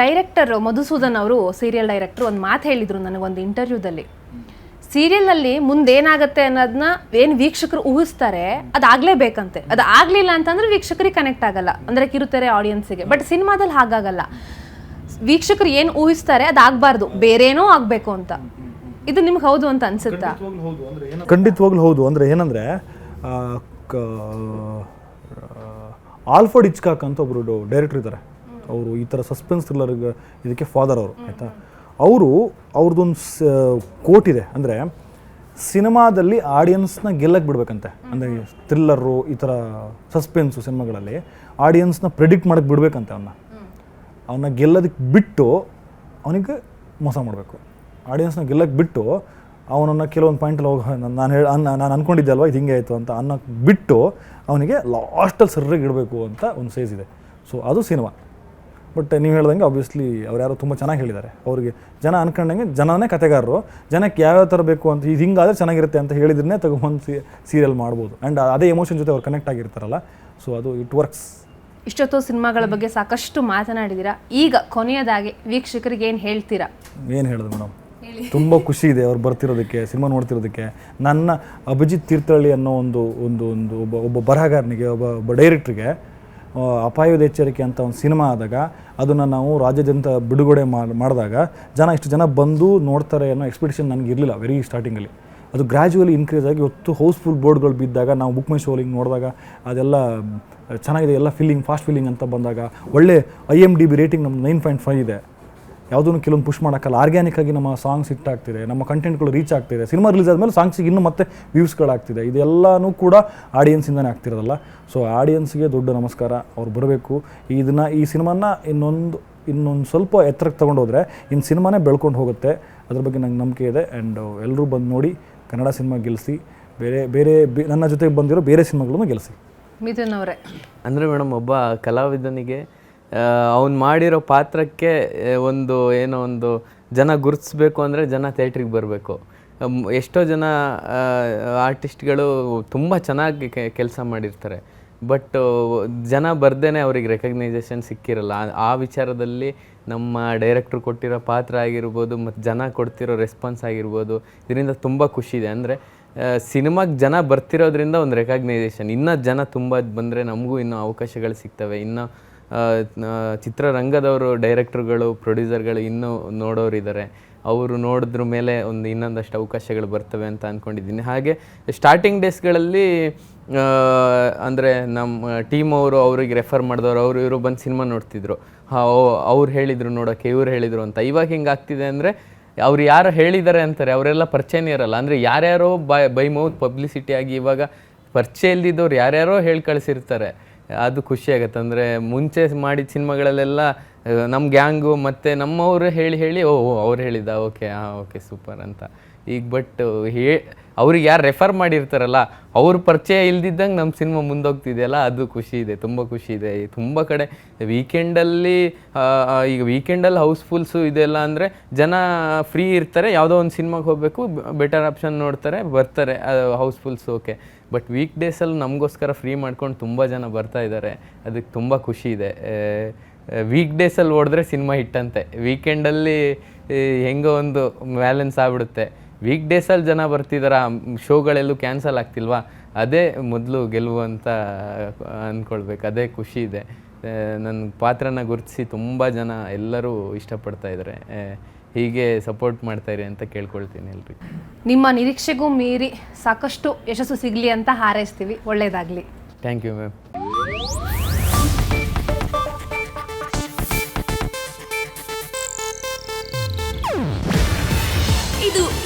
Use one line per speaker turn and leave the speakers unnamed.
Director Madhusudan ಅವರು serial director ಒಂದು ಮಾತು ಹೇಳಿದ್ರು ನನಗೊಂದು ಇಂಟರ್ವ್ಯೂದಲ್ಲಿ ಸೀರಿಯಲಲ್ಲಿ ಮುಂದೇನಾಗತ್ತೆ ಅನ್ನೋದನ್ನ ಏನು ವೀಕ್ಷಕರು ಊಹಿಸ್ತಾರೆ ಅದಾಗಲೇಬೇಕಂತೆ. ಅದು ಆಗಲಿಲ್ಲ ಅಂತಂದ್ರೆ ವೀಕ್ಷಕರಿಗೆ ಕನೆಕ್ಟ್ ಆಗಲ್ಲ. ಅಂದರೆ ಕಿರುತೆರೆ ಆಡಿಯನ್ಸಿಗೆ ಬಟ್ ಸಿನಿಮಾದಲ್ಲಿ ಹಾಗಾಗಲ್ಲ. ವೀಕ್ಷಕರು ಏನು ಊಹಿಸ್ತಾರೆ ಅದಾಗಬಾರ್ದು. ಬೇರೇನೋ ಆಗಬೇಕು ಅಂತ. ಇದು ನಿಮ್ಗೆ ಹೌದು ಅಂತ ಅನ್ಸುತ್ತಾ?
ಖಂಡಿತವಾಗ್ಲೂ ಹೌದು. ಅಂದರೆ ಏನಂದರೆ ಆಲ್ಫರ್ಡ್ ಇಚ್ಕಾಕ್ ಅಂತ ಒಬ್ಬರು ಡೈರೆಕ್ಟರ್ ಇದ್ದಾರೆ. ಅವರು ಈ ಥರ ಸಸ್ಪೆನ್ಸ್ ಥ್ರಿಲ್ಲರ್ ಇದಕ್ಕೆ ಫಾದರ್ ಅವರು ಆಯಿತಾ? ಅವರು ಅವ್ರದ್ದೊಂದು ಕೋಟ್ ಇದೆ. ಅಂದರೆ ಸಿನಿಮಾದಲ್ಲಿ ಆಡಿಯನ್ಸ್ನ ಗೆಲ್ಲಕ್ಕೆ ಬಿಡ್ಬೇಕಂತೆ. ಅಂದರೆ ಥ್ರಿಲ್ಲರು ಈ ಥರ ಸಸ್ಪೆನ್ಸು ಸಿನಿಮಾಗಳಲ್ಲಿ ಆಡಿಯನ್ಸ್ನ ಪ್ರೆಡಿಕ್ಟ್ ಮಾಡಕ್ಕೆ ಬಿಡಬೇಕಂತೆ ಅವನ್ನ ಅವನ್ನ ಗೆಲ್ಲೋದಕ್ಕೆ ಬಿಟ್ಟು ಅವನಿಗೆ ಮೋಸ ಮಾಡಬೇಕು. ಆಡಿಯನ್ಸ್ನ ಗೆಲ್ಲಕ್ಕೆ ಬಿಟ್ಟು ಅವನನ್ನು ಕೆಲವೊಂದು ಪಾಯಿಂಟಲ್ಲಿ ಹೋಗಿ ನಾನು ಹೇಳಿ ನಾನು ಅನ್ಕೊಂಡಿದ್ದೆ ಅಲ್ವಾ ಇದು ಹಿಂಗೆ ಆಯಿತು ಅಂತ ಅನ್ನೋಕ್ಕೆ ಬಿಟ್ಟು ಅವನಿಗೆ ಲಾಸ್ಟಲ್ಲಿ ಸರ್ರಿಗೆ ಇಡಬೇಕು ಅಂತ ಒಂದು ಸೇಜ್ ಇದೆ. ಸೊ ಅದು ಸಿನಿಮಾ. ಬಟ್ ನೀವು ಹೇಳ್ದಂಗೆ ಆಬ್ವಿಯಸ್ಲಿ ಅವ್ರು ಯಾರೋ ತುಂಬ ಚೆನ್ನಾಗಿ ಹೇಳಿದ್ದಾರೆ ಅವ್ರಿಗೆ ಜನ ಅನ್ಕೊಂಡಂಗೆ ಜನನೇ ಕತೆಗಾರರು. ಜನಕ್ಕೆ ಯಾವ್ಯಾವ ಥರ ಬೇಕು ಅಂತ ಇದು ಹಿಂಗಾದ್ರೆ ಚೆನ್ನಾಗಿರುತ್ತೆ ಅಂತ ಹೇಳಿದ್ರೆ ತಗೋನ್ ಸಿ ಸೀರಿಯಲ್ ಮಾಡ್ಬೋದು. ಆ್ಯಂಡ್ ಅದೇ ಎಮೋಷನ್ ಜೊತೆ ಅವ್ರು ಕನೆಕ್ಟ್ ಆಗಿರ್ತಾರಲ್ಲ. ಸೊ ಅದು ಇಟ್ ವರ್ಕ್ಸ್
ಇಷ್ಟೊತ್ತು ಸಿನಿಮಾಗಳ ಬಗ್ಗೆ ಸಾಕಷ್ಟು ಮಾತನಾಡಿದ್ದೀರಾ ಈಗ ಕೊನೆಯದಾಗಿ ವೀಕ್ಷಕರಿಗೆ ಏನು ಹೇಳ್ತೀರಾ?
ಏನು ಹೇಳೋದು ಮೇಡಮ್? ತುಂಬ ಖುಷಿ ಇದೆ ಅವ್ರು ಬರ್ತಿರೋದಕ್ಕೆ ಸಿನಿಮಾ ನೋಡ್ತಿರೋದಕ್ಕೆ. ನನ್ನ ಅಭಿಜಿತ್ ತೀರ್ಥಹಳ್ಳಿ ಅನ್ನೋ ಒಂದು ಒಂದು ಒಂದು ಒಬ್ಬ ಒಬ್ಬ ಬರಹಗಾರನಿಗೆ ಒಬ್ಬ ಒಬ್ಬ ಡೈರೆಕ್ಟ್ರಿಗೆ ಅಪಾಯದ ಎಚ್ಚರಿಕೆ ಅಂತ ಒಂದು ಸಿನಿಮಾ ಆದಾಗ ಅದನ್ನು ನಾವು ರಾಜ್ಯಾದ್ಯಂತ ಬಿಡುಗಡೆ ಮಾಡಿದಾಗ ಜನ ಇಷ್ಟು ಜನ ಬಂದು ನೋಡ್ತಾರೆ ಅನ್ನೋ ಎಕ್ಸ್ಪೆಕ್ಟೇಷನ್ ನನಗೆ ಇರಲಿಲ್ಲ ವೆರಿ ಸ್ಟಾರ್ಟಿಂಗಲ್ಲಿ ಅದು ಗ್ರ್ಯಾಜುವಲಿ ಇನ್ಕ್ರೀಸ್ ಆಗಿ ಇವತ್ತು ಹೌಸ್ಫುಲ್ ಬೋರ್ಡ್ಗಳು ಬಿದ್ದಾಗ ನಾವು ಬುಕ್ ಮೈ ಶೋಲಿಂಗ್ ನೋಡಿದಾಗ ಅದೆಲ್ಲ ಚೆನ್ನಾಗಿದೆ, ಎಲ್ಲ ಫೀಲಿಂಗ್ ಫಾಸ್ಟ್ ಫೀಲಿಂಗ್ ಅಂತ ಬಂದಾಗ ಒಳ್ಳೆ I M D B rating ನಮ್ಮ ನೈನ್ ಪಾಯಿಂಟ್ ಫೈವ್ ಇದೆ. ಯಾವುದನ್ನು ಕೆಲವೊಂದು ಪುಷ್ ಮಾಡೋಕ್ಕಲ್ಲ. ಆರ್ಗ್ಯಾನಿಕ್ ಆಗಿ ನಮ್ಮ ಸಾಂಗ್ಸ್ ಹಿಟ್ ಆಗ್ತಿದೆ ನಮ್ಮ ಕಂಟೆಂಟ್ಗಳು ರೀಚ್ ಆಗ್ತಿದೆ. ಸಿನಿಮಾ ರಿಲೀಸ್ ಆದಮೇಲೆ ಸಾಂಗ್ಸಿಗೆ ಇನ್ನೂ ಮತ್ತೆ ವ್ಯೂಸ್ಗಳಾಗ್ತಿದೆ ಇದೆಲ್ಲನೂ ಕೂಡ ಆಡಿಯನ್ಸಿಂದನೇ ಆಗ್ತಿರೋದಲ್ಲ. ಸೊ ಆಡಿಯನ್ಸ್ಗೆ ದೊಡ್ಡ ನಮಸ್ಕಾರ. ಅವ್ರು ಬರಬೇಕು. ಇದನ್ನು ಈ ಸಿನಿಮಾನ ಇನ್ನೊಂದು ಇನ್ನೊಂದು ಸ್ವಲ್ಪ ಎತ್ತರಕ್ಕೆ ತೊಗೊಂಡೋದ್ರೆ ಇನ್ನು ಸಿನಿಮಾನೇ ಬೆಳ್ಕೊಂಡು ಹೋಗುತ್ತೆ. ಅದ್ರ ಬಗ್ಗೆ ನಂಗೆ ನಂಬಿಕೆ ಇದೆ. ಆ್ಯಂಡ್ ಎಲ್ಲರೂ ಬಂದು ನೋಡಿ ಕನ್ನಡ ಸಿನಿಮಾ ಗೆಲ್ಲಿಸಿ ಬೇರೆ ಬೇರೆ ಬೆ- ನನ್ನ ಜೊತೆಗೆ ಬಂದಿರೋ ಬೇರೆ ಸಿನಿಮಾಗಳನ್ನು ಗೆಲ್ಲಿಸಿ
ಮಿಥುನ್ ಅವರೇ.
ಅಂದರೆ ಮೇಡಮ್ ಒಬ್ಬ ಕಲಾವಿದನಿಗೆ ಅವ್ನು ಮಾಡಿರೋ ಪಾತ್ರಕ್ಕೆ ಒಂದು ಏನೋ ಒಂದು ಜನ ಗುರುತಿಸ್ಬೇಕು ಅಂದರೆ ಜನ ಥಿಯೇಟ್ರಿಗೆ ಬರಬೇಕು. ಎಷ್ಟೋ ಜನ ಆರ್ಟಿಸ್ಟ್ಗಳು ತುಂಬ ಚೆನ್ನಾಗಿ ಕೆಲಸ ಮಾಡಿರ್ತಾರೆ. ಬಟ್ ಜನ ಬರ್ದೇನೆ ಅವ್ರಿಗೆ ರೆಕಗ್ನೈಸೇಷನ್ ಸಿಕ್ಕಿರಲ್ಲ. ಆ- ವಿಚಾರದಲ್ಲಿ ನಮ್ಮ ಡೈರೆಕ್ಟ್ರು ಕೊಟ್ಟಿರೋ ಪಾತ್ರ ಆಗಿರ್ಬೋದು, ಮತ್ತು ಜನ ಕೊಡ್ತಿರೋ ರೆಸ್ಪಾನ್ಸ್ ಆಗಿರ್ಬೋದು, ಇದರಿಂದ ತುಂಬ ಖುಷಿ ಇದೆ. ಅಂದರೆ ಸಿನಿಮಾಗೆ ಜನ ಬರ್ತಿರೋದ್ರಿಂದ ಒಂದು ರೆಕಗ್ನೈಸೇಷನ್ ಇನ್ನೂ ಜನ ತುಂಬ ಬಂದರೆ ನಮಗೂ ಇನ್ನೂ ಅವಕಾಶಗಳು ಸಿಗ್ತವೆ. ಇನ್ನು ಚಿತ್ರರಂಗದವರು, ಡೈರೆಕ್ಟ್ರುಗಳು, ಪ್ರೊಡ್ಯೂಸರ್ಗಳು ಇನ್ನೂ ನೋಡೋರಿದ್ದಾರೆ. ಅವರು ನೋಡಿದ್ರ ಮೇಲೆ ಒಂದು ಇನ್ನೊಂದಷ್ಟು ಅವಕಾಶಗಳು ಬರ್ತವೆ ಅಂತ ಅಂದ್ಕೊಂಡಿದ್ದೀನಿ ಹಾಗೆ ಸ್ಟಾರ್ಟಿಂಗ್ ಡೇಸ್ಗಳಲ್ಲಿ ಅಂದರೆ ನಮ್ಮ ಟೀಮ್ ಅವರು ಅವ್ರಿಗೆ ರೆಫರ್ ಮಾಡಿದವರು, ಅವರು ಇವರು ಬಂದು ಸಿನಿಮಾ ನೋಡ್ತಿದ್ರು. ಅವ್ರು ಹೇಳಿದರು ನೋಡೋಕ್ಕೆ ಇವ್ರು ಹೇಳಿದರು ಅಂತ. ಇವಾಗ ಹಿಂಗೆ ಆಗ್ತಿದೆ ಅಂದರೆ, ಅವ್ರು ಯಾರು ಹೇಳಿದ್ದಾರೆ ಅಂತಾರೆ, ಅವರೆಲ್ಲ ಪರಿಚಯನೇ ಇರಲ್ಲ. ಅಂದರೆ ಯಾರ್ಯಾರೋ ಬೈ ಬೈ ಮೌತ್ ಪಬ್ಲಿಸಿಟಿ ಆಗಿ ಇವಾಗ ಪರಿಚಯ ಇಲ್ದಿದ್ದವ್ರು ಯಾರ್ಯಾರೋ ಹೇಳಿ ಕಳಿಸಿರ್ತಾರೆ ಅದು ಖುಷಿ ಆಗುತ್ತೆ. ಅಂದರೆ ಮುಂಚೆ ಮಾಡಿದ ಸಿನಿಮಾಗಳಲ್ಲೆಲ್ಲ ನಮ್ಮ ಗ್ಯಾಂಗು ಮತ್ತು ನಮ್ಮವರು ಹೇಳಿ ಹೇಳಿ, ಓ ಅವ್ರು ಹೇಳಿದ ಓಕೆ ಹಾಂ ಓಕೆ, ಸೂಪರ್ ಅಂತ. ಈಗ ಬಟ್ ಹೇ ಅವ್ರಿಗೆ ಯಾರು ರೆಫರ್ ಮಾಡಿರ್ತಾರಲ್ಲ, ಅವ್ರ ಪರಿಚಯ ಇಲ್ದಿದ್ದಂಗೆ ನಮ್ಮ ಸಿನಿಮಾ ಮುಂದೋಗ್ತಿದೆಯಲ್ಲ, ಅದು ಖುಷಿ ಇದೆ, ತುಂಬ ಖುಷಿ ಇದೆ. ತುಂಬ ಕಡೆ ವೀಕೆಂಡಲ್ಲಿ ಈಗ ವೀಕೆಂಡಲ್ಲಿ ಹೌಸ್ಫುಲ್ಸು ಇದೆಲ್ಲ ಅಂದರೆ ಜನ ಫ್ರೀ ಇರ್ತಾರೆ, ಯಾವುದೋ ಒಂದು ಸಿನಿಮಾಗೆ ಹೋಗಬೇಕು ಬೆಟರ್ ಆಪ್ಷನ್ ನೋಡ್ತಾರೆ, ಬರ್ತಾರೆ ಹೌಸ್ಫುಲ್ಸ್ ಓಕೆ ಬಟ್ ವೀಕ್ ಡೇಸಲ್ಲಿ ನಮಗೋಸ್ಕರ ಫ್ರೀ ಮಾಡ್ಕೊಂಡು ತುಂಬ ಜನ ಬರ್ತಾ ಇದ್ದಾರೆ ಅದಕ್ಕೆ ತುಂಬ ಖುಷಿ ಇದೆ. ವೀಕ್ ಡೇಸಲ್ಲಿ ಓಡಿದ್ರೆ ಸಿನಿಮಾ ಹಿಟ್ಟಂತೆ. ವೀಕೆಂಡಲ್ಲಿ ಹೆಂಗೋ ಒಂದು ಬ್ಯಾಲೆನ್ಸ್ ಆಗ್ಬಿಡುತ್ತೆ. ವೀಕ್ ಡೇಸಲ್ಲಿ ಜನ ಬರ್ತಿದಾರ? ಶೋಗಳೆಲ್ಲೂ ಕ್ಯಾನ್ಸಲ್ ಆಗ್ತಿಲ್ವಾ? ಅದೇ ಮೊದಲು ಗೆಲುವು ಅಂತ ಅಂದ್ಕೊಳ್ಬೇಕು ಅದೇ ಖುಷಿ ಇದೆ. ನನ್ನ ಪಾತ್ರನ ಗುರುತಿಸಿ ತುಂಬ ಜನ ಎಲ್ಲರೂ ಇಷ್ಟಪಡ್ತಾ ಇದ್ದಾರೆ ಹೀಗೆ ಸಪೋರ್ಟ್ ಮಾಡ್ತಾಯಿರಿ ಅಂತ ಕೇಳ್ಕೊಳ್ತೀನಿ ಎಲ್ರಿ
ನಿಮ್ಮ ನಿರೀಕ್ಷೆಗೂ ಮೀರಿ ಸಾಕಷ್ಟು ಯಶಸ್ಸು ಸಿಗಲಿ ಅಂತ ಹಾರೈಸ್ತೀವಿ. ಒಳ್ಳೆಯದಾಗಲಿ
thank you ma'am